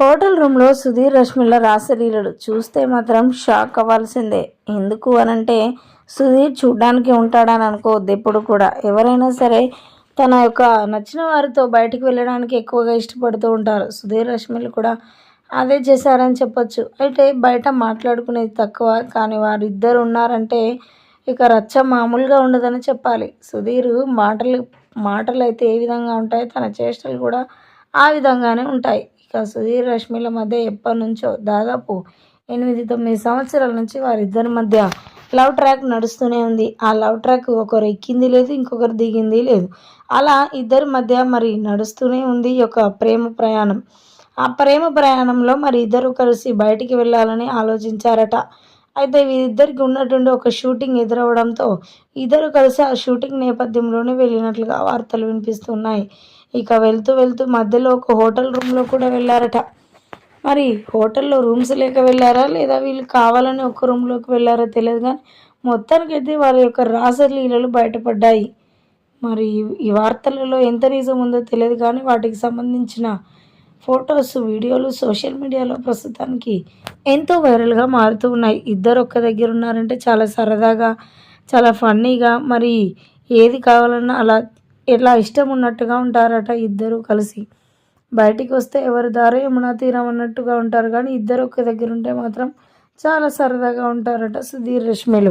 Hotel రూమ్లో సుధీర్ రష్మిల రాసలీలలు చూస్తే మాత్రం షాక్ అవ్వాల్సిందే. ఎందుకు అనంటే సుధీర్ చూడ్డానికి ఉంటాడని అనుకోవద్దు ఎప్పుడు కూడా. ఎవరైనా సరే తన యొక్క నచ్చిన వారితో బయటికి వెళ్ళడానికి ఎక్కువగా ఇష్టపడుతూ ఉంటారు. సుధీర్ రష్మిలు కూడా అదే చేశారని చెప్పొచ్చు. అయితే బయట మాట్లాడుకునేది తక్కువ కానీ వారిద్దరు ఉన్నారంటే ఇక రచ్చ మామూలుగా ఉండదని చెప్పాలి. సుధీర్ మాటలు మాటలు అయితే ఏ విధంగా ఉంటాయి తన చేష్టలు కూడా ఆ విధంగానే ఉంటాయి. ఇక సుధీర్ రష్మిల మధ్య ఎప్పటి నుంచో దాదాపు ఎనిమిది తొమ్మిది సంవత్సరాల నుంచి వారిద్దరి మధ్య లవ్ ట్రాక్ నడుస్తూనే ఉంది. ఆ లవ్ ట్రాక్ ఒకరు ఎక్కింది లేదు ఇంకొకరు దిగింది లేదు. అలా ఇద్దరి మధ్య మరి నడుస్తూనే ఉంది ఒక ప్రేమ ప్రయాణం. ఆ ప్రేమ ప్రయాణంలో మరి ఇద్దరు కలిసి బయటికి వెళ్ళాలని ఆలోచించారట. అయితే వీరిద్దరికి ఉన్నటువంటి ఒక షూటింగ్ ఎదురవడంతో ఇద్దరు కలిసి ఆ షూటింగ్ నేపథ్యంలోనే వెళ్ళినట్లుగా వార్తలు వినిపిస్తున్నాయి. ఇక వెళ్తూ వెళ్తూ మధ్యలో ఒక హోటల్ రూమ్లో కూడా వెళ్ళారట. మరి హోటల్లో రూమ్స్ లేక వెళ్ళారా? లేదా వీళ్ళు కావాలని ఒక రూమ్లోకి వెళ్ళారో తెలియదు కానీ మొత్తానికైతే వారి యొక్క రాసలీలలు బయటపడ్డాయి. మరి ఈ వార్తలలో ఎంత నిజం ఉందో తెలియదు కానీ వాటికి సంబంధించిన ఫొటోస్ వీడియోలు సోషల్ మీడియాలో ప్రస్తుతానికి ఎంతో వైరల్గా మారుతూ ఉన్నాయి. ఇద్దరు ఒక్క దగ్గర ఉన్నారంటే చాలా సరదాగా చాలా ఫన్నీగా మరి ఏది కావాలన్నా అలా ఇట్లా ఇష్టం ఉన్నట్టుగా ఉంటారట ఇద్దరు కలిసి. బయటికి వస్తే ఎవరి దారి యమునా తీరం అన్నట్టుగా ఉంటారు. కానీ ఇద్దరు ఒక్క దగ్గర ఉంటే మాత్రం చాలా సరదాగా ఉంటారట సుధీర్ రష్మిలు.